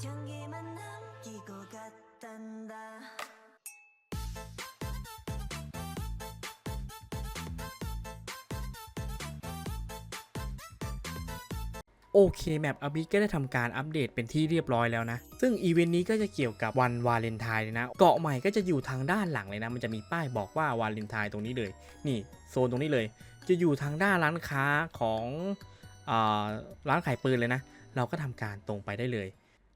향기만 남기고 갔단다 โอเคแมปอบิก็ได้ทำการอัปเดตเป็นที่เรียบร้อยแล้วนะ ซึ่งอีเวนต์นี้ก็จะเกี่ยวกับวันวาเลนไทน์เลยนะ เกาะใหม่ก็จะอยู่ทางด้านหลังเลยนะ มันจะมีป้ายบอกว่าวาเลนไทน์ตรงนี้เลย นี่โซนตรงนี้เลย จะอยู่ทางด้านร้านค้าของอาร้านขายปืนเลยนะ เราก็ทำการตรงไปได้เลย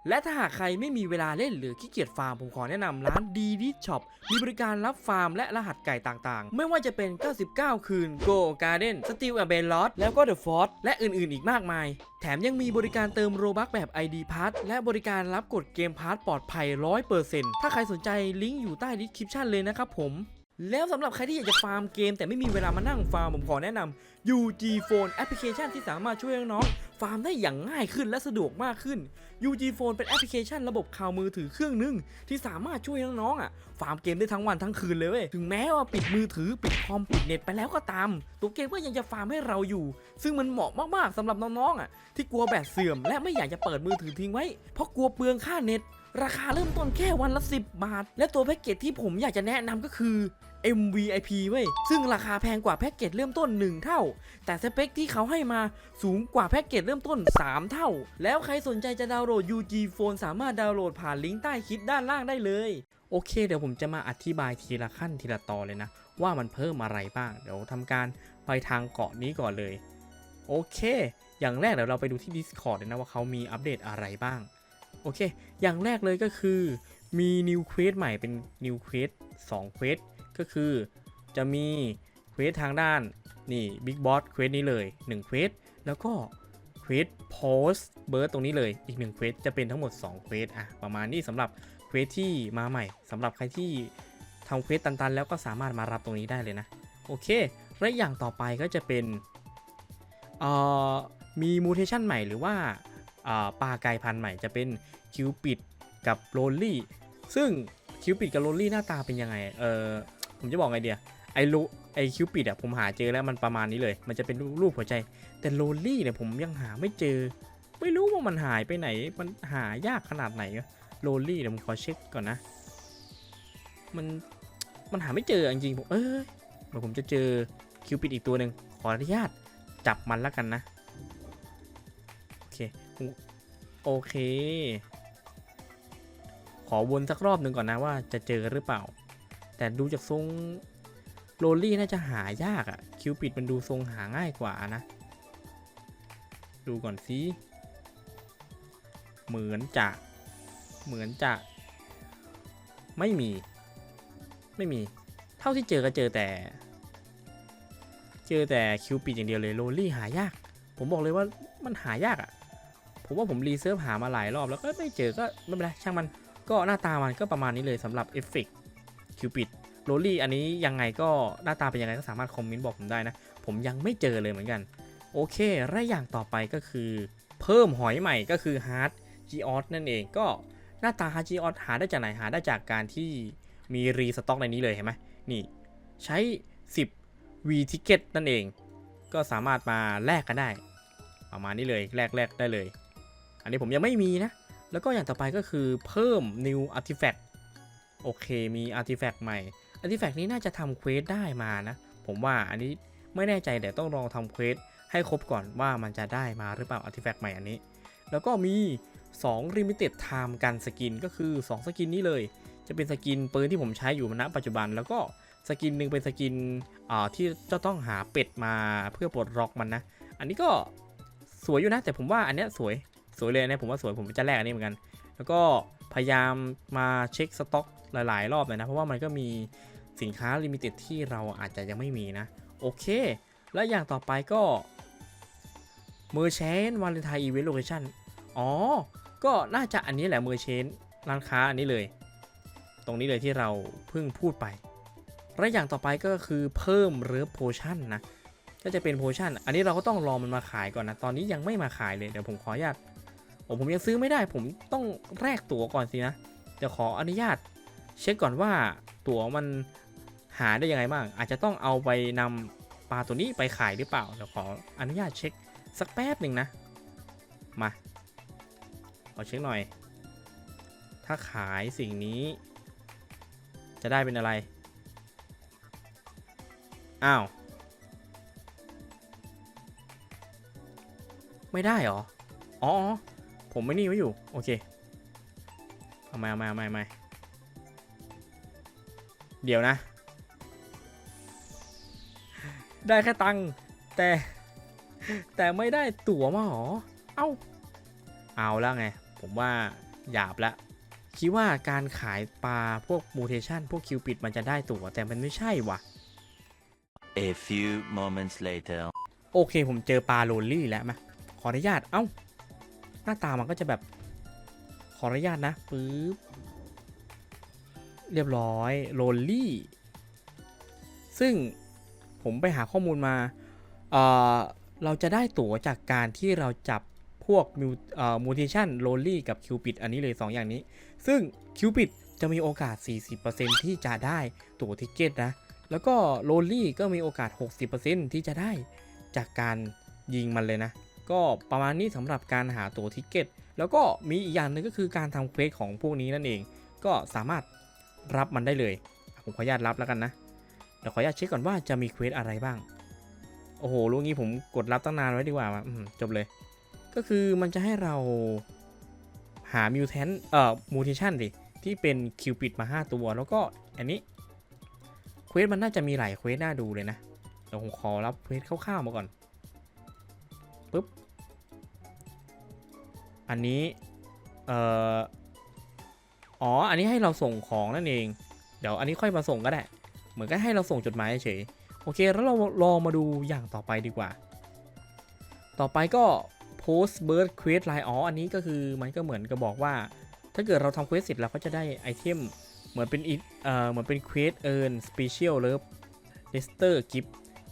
และถ้าหากใครไม่มีเวลาเล่นหรือขี้เกียจฟาร์ม ผมขอแนะนำร้านดีดิช็อปมีบริการรับฟาร์มและรหัสไก่ต่างๆ ไม่ว่าจะเป็น 99 คืน Go Garden Steel a b e l o t แล้วก็ The Force และอื่นๆอีกมากมาย แถมยังมีบริการเติมโรบัคแบบ ID Pass และบริการรับกดเกมพาร์ทปลอดภัย 100%ถ้าใครสนใจลิงก์อยู่ใต้ดีคริปชันเลยนะครับผม แล้วสำหรับใครที่อยากจะฟาร์มเกม แต่ไม่มีเวลามานั่งฟาร์ม ผมขอแนะนำ UG Phone แอปพลิเคชันที่สามารถช่วยน้องๆฟาร์มได้อย่างง่ายขึ้นและสะดวกมากขึ้น UG Phone เป็นแอปพลิเคชันระบบข่าวมือถือเครื่องหนึง ที่สามารถช่วยน้องๆอะฟาร์มเกมได้ทั้งวันทั้งคืนเลยเว้ยถึงแม้ว่าปิดมือถือปิดคอมปิดเน็ตไปแล้วก็ตาม ตัวเกมก็ยังจะฟาร์มให้เราอยู่ ซึ่งมันเหมาะมากๆสำหรับน้องๆอะที่กลัวแบตเสื่อม และไม่อยากจะเปิดมือถือทิ้งไว้เพราะกลัวเปลืองค่าเน็ต ราคาเริ่มต้นแค่วันละ 10 บาท และตัวแพ็กเกจที่ผมอยากจะแนะนำก็คือ MVIP เว้ย ซึ่งราคาแพงกว่าแพ็กเกจเริ่มต้น 1 เท่า แต่สเปคที่เขาให้มาสูงกว่าแพ็กเกจเริ่มต้น 3 เท่า แล้วใครสนใจจะดาวน์โหลด UG Phone สามารถดาวน์โหลดผ่านลิงก์ใต้คลิปด้านล่างได้เลย โอเค เดี๋ยวผมจะมาอธิบายทีละขั้นทีละตอนเลยนะ ว่ามันเพิ่มอะไรบ้าง เดี๋ยวทำการไปทางเกาะนี้ก่อนเลย โอเค อย่างแรกเดี๋ยวเราไปดูที่ Discord เลยนะว่าเขามีอัปเดตอะไรบ้าง โอเค อย่างแรกเลยก็คือมี New Quest ใหม่เป็น New Quest 2 Quest ก็คือจะมีเควสทางด้านนี่ Big Boss เควสนี้เลย1เควสแล้วก็เควส Post Bird ตรงนี้เลยอีก1เควสจะเป็นทั้งหมด2เควสอะประมาณนี้สำหรับเควสที่มาใหม่สำหรับใครที่ทำเควสตันๆ แล้วก็สามารถมารับตรงนี้ได้เลยนะ โอเค และอย่างต่อไปก็จะเป็นเอ่อมีมูเทชันใหม่หรือว่า ปลากายพันธุ์ใหม่จะเป็นคิวปิดกับโรลลี่ ซึ่งคิวปิดกับโรลลี่หน้าตาเป็นยังไง เออผมจะบอกไงเดียไอ้ลูไอคิวปิดอะผมหาเจอแล้วมันประมาณนี้เลย มันจะเป็นรูปหัวใจ แต่โรลลี่เนี่ยผมยังหาไม่เจอ ไม่รู้ว่ามันหายไปไหน มันหายากขนาดไหนโรลลี่เดี๋ยวผมขอเช็คก่อนนะ มันมันหาไม่เจอจริงๆผมเอ้ยเดี๋ยวผมจะเจอคิวปิดอีกตัวหนึ่งขออนุญาตจับมันแล้วกันนะ โอเค ขอวนสักรอบหนึ่งก่อนนะว่าจะเจอหรือเปล่า แต่ดูจากทรงโรลลี่น่าจะหายากอะคิวปิดมันดูทรงหาง่ายกว่านะ ดูก่อนสิเหมือนจะ เหมือนจะ ไม่มี ไม่มี เท่าที่เจอก็เจอแต่ เจอแต่คิวปิดอย่างเดียวเลยโรลลี่หายาก ผมบอกเลยว่ามันหายากอะ ผมว่าผมรีเซิร์ฟหามาหลายรอบแล้วก็ไม่เจอก็ไม่เป็นไรช่างมันก็หน้าตามันก็ประมาณนี้เลยสำหรับเอฟเฟกคิวปิดโรลลี่อันนี้ยังไงก็หน้าตาเป็นยังไงก็สามารถคอมเมนต์บอกผมได้นะ ผมยังไม่เจอเลยเหมือนกัน โอเคและอย่างต่อไปก็คือ เพิ่มหอยใหม่ก็คือฮาร์ดจีออสนั่นเองก็หน้าตาฮาร์ดจีออสหาได้จากไหนหาได้จากการที่มีรีสต็อกในนี้เลยเห็นไหมนี่ใช้ 10 V Ticket นั่นเอง ก็สามารถมาแลกกันได้ ประมาณนี้เลยแลกแลกได้เลย อันนี้ผมยังไม่มีนะ แล้วก็อย่างต่อไปก็คือเพิ่ม New Artifact โอเคมี Artifact ใหม่อาร์ติแฟกต์นี้น่าจะทำเควสได้มานะ ผมว่าอันนี้ไม่แน่ใจแต่ต้องลองทำเควสให้ครบก่อนว่ามันจะได้มาหรือเปล่าอาร์ติแฟกต์ใหม่อันนี้ แล้วก็มี 2 Limited Time กันสกินก็คือ 2 สกินนี้เลย จะเป็นสกินปืนที่ผมใช้อยู่ณปัจจุบันแล้วก็สกินหนึ่งเป็นสกินที่จะต้องหาเป็ดมาเพื่อปลดล็อกมันนะ อันนี้ก็สวยอยู่นะ แต่ผมว่าอันเนี้ยสวย สวยเลยนะผมว่าสวยผมจะแลกอันนี้เหมือนกัน แล้วก็พยายามมาเช็คสต็อกหลาย ๆ รอบเลยนะ เพราะว่ามันก็มีสินค้าลิมิเต็ดที่เราอาจจะยังไม่มีนะ โอเค และอย่างต่อไปก็เมอร์เชนวาเลนไทน์อีเวนต์โลเคชั่นอ๋อ ก็น่าจะอันนี้แหละเมอร์เชนร้านค้าอันนี้เลย ตรงนี้เลยที่เราเพิ่งพูดไป และอย่างต่อไปก็คือเพิ่มเริฟโพชั่นนะก็จะเป็นโพชั่น อันนี้เราก็ต้องรอมันมาขายก่อนนะ ตอนนี้ยังไม่มาขายเลย เดี๋ยวผมขออนุญาต โอ้ผมยังซื้อไม่ได้ ผมต้องแลกตั๋วก่อนสินะเดี๋ยวขออนุญาต เช็คก่อนว่าตั๋วมันหาได้ยังไงบ้างอาจจะต้องเอาไปนำปลาตัวนี้ไปขายหรือเปล่าเดี๋ยวขออนุญาตเช็คสักแป๊บหนึ่งนะ มาขอเช็คหน่อย ถ้าขายสิ่งนี้ จะได้เป็นอะไร อ้าว ไม่ได้หรอ อ๋อ ผมไม่นี่ไว้อยู่ โอเค เอามาเอามาเอามาเอามาเดี๋ยวนะ ได้แค่ตังค์แต่ แต่ไม่ได้ตั๋วมาหรอ เอ้า เอาแล้วไง ผมว่าหยาบละ คิดว่าการขายปลาพวกมูเทชันพวกคิวปิดมันจะได้ตั๋วแต่มันไม่ใช่ว่ะ A few moments later. โอเคผมเจอปลาโรลลี่แล้วมาขออนุญาต เอ้า หน้าตามันก็จะแบบขออนุญาตนะปึ๊บเรียบร้อยโรลลี่ ซึ่งผมไปหาข้อมูลมาเเราจะได้ตั๋วจากการที่เราจับพวกมูเทชันโรลลี่กับคิวปิดอันนี้เลย 2 อย่างนี้ ซึ่งคิวปิดจะมีโอกาส 40%ที่จะได้ตั๋วทิเกตนะ แล้วก็โรลลี่ก็มีโอกาส 60%ที่จะได้จากการยิงมันเลยนะ ก็ประมาณนี้สำหรับการหาตั๋วทิเก็ต แล้วก็มีอีกอย่างหนึงก็คือการทำเควสของพวกนี้นั่นเอง ก็สามารถรับมันได้เลย ผมขออนุญาตรับแล้วกันนะเดี๋ยวขออนุญาตเช็คก่อนว่าจะมีเควสอะไรบ้าง โอ้โหรู้งี้ผมกดรับตั้งนานไว้ดีกว่าจบเลย ก็คือมันจะให้เราหามิวแทนเอ่อมูเทชันดิที่เป็นคิวปิดมา 5 ตัว แล้วก็อันนี้เควสมันน่าจะมีหลายเควสน่าดูเลยนะเดี๋ยวผมขอรับเควสคร่าวๆมาก่อน ปุ๊บ อันนี้ เอ่อ อ๋อ อันนี้ให้เราส่งของนั่นเอง เดี๋ยวอันนี้ค่อยมาส่งก็ได้ เหมือนก็ให้เราส่งจดหมายเฉย โอเค แล้วเราลองมาดูอย่างต่อไปดีกว่า ต่อไปก็ post bird quest line อ๋อ อันนี้ก็คือมันก็เหมือนกับบอกว่า ถ้าเกิดเราทำเควสเสร็จเราก็จะได้ไอเทม เหมือนเป็นอีเอ่อ เหมือนเป็นเควสเอิร์นสเปเชียลเลิฟเลสเตอร์กิฟ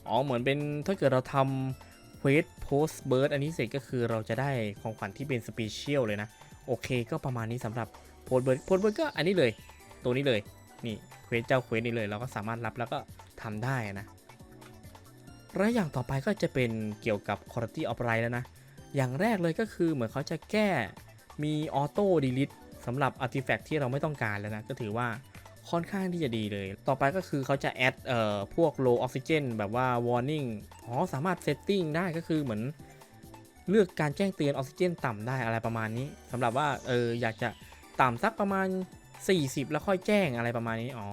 อ๋อ เหมือนเป็นถ้าเกิดเราทำ ควส post bird อันนี้เสร็จก็คือเราจะได้ของขวัญที่เป็นสเปเชียลเลยนะ โอเคก็ประมาณนี้สำหรับ post bird post bird ก็อันนี้เลย ตัวนี้เลยนี่เควสเจ้าเควสนี้เลย เราก็สามารถรับแล้วก็ทำได้นะและอย่างต่อไปก็จะเป็นเกี่ยวกับ quality of life แล้วนะ อย่างแรกเลยก็คือเหมือนเขาจะแก้มีออโต้ดีลิทสำหรับอาร์ติแฟกต์ที่เราไม่ต้องการแล้วนะ ก็ถือว่า ค่อนข้างที่จะดีเลย ต่อไปก็คือเขาจะแอดเอ่อพวก low oxygen แบบว่า warning อ๋อสามารถ setting ได้ก็คือเหมือนเลือกการแจ้งเตือนออกซิเจนต่ำได้อะไรประมาณนี้สำหรับว่าเอออยากจะต่ำสักประมาณ 40 แล้วค่อยแจ้งอะไรประมาณนี้อ๋อ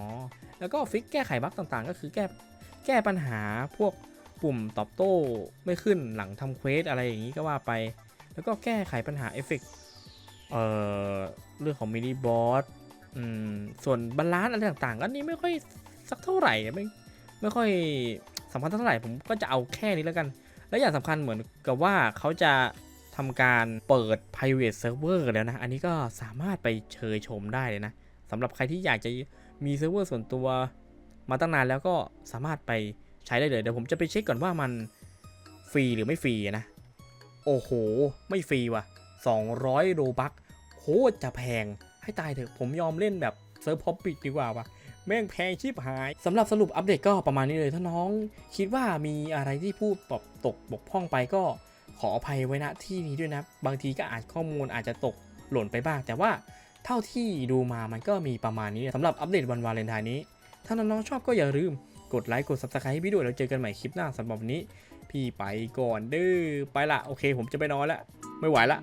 แล้วก็ฟิกแก้ไขบั๊กต่างๆ ก็คือแก้แก้ปัญหาพวกปุ่มตอบโต้ไม่ขึ้นหลังทำเควสอะไรอย่างนี้ก็ว่าไป แล้วก็แก้ไขปัญหาเอฟเฟกต์เอ่อเรื่องของมินิบอส อืมส่วนบาลานซ์อะไรต่างๆก็นี่ไม่ค่อยสักเท่าไหร่ไม่ไม่ค่อยสำคัญเท่าไหร่ผมก็จะเอาแค่นี้แล้วกัน และอย่างสำคัญเหมือนกับว่าเขาจะทำการเปิด private server แล้วนะ อันนี้ก็สามารถไปเชยชมได้เลยนะสำหรับใครที่อยากจะมีเซิร์ฟเวอร์ส่วนตัวมาตั้งนานแล้วก็สามารถไปใช้ได้เลย เดี๋ยวผมจะไปเช็คก่อนว่ามันฟรีหรือไม่ฟรีนะ โอ้โห ไม่ฟรีว่ะ 200 โรบัคโคตรจะแพง ให้ตายเถอะผมยอมเล่นแบบเซิร์ฟพอปปิกดีกว่าว่ะแม่งแพงชิบหายสำหรับสรุปอัปเดตก็ประมาณนี้เลยถ้าน้อง คิดว่ามีอะไรที่พูดแบบตกบกพร่องไปก็ขออภัยไว้ณที่นี้ด้วยนะ บางทีก็อาจข้อมูลอาจจะตกหล่นไปบ้าง แต่ว่าเท่าที่ดูมามันก็มีประมาณนี้สำหรับอัปเดตวันวาเลนไทน์นี้ ถ้าน้องๆชอบก็อย่าลืมกดไลค์กด subscribe ให้พี่ด้วยแล้วเจอกันใหม่คลิปหน้าสำหรับวันนี้ พี่ไปก่อนเด้อไปละโอเค ผมจะไปนอนละไม่ไหวละ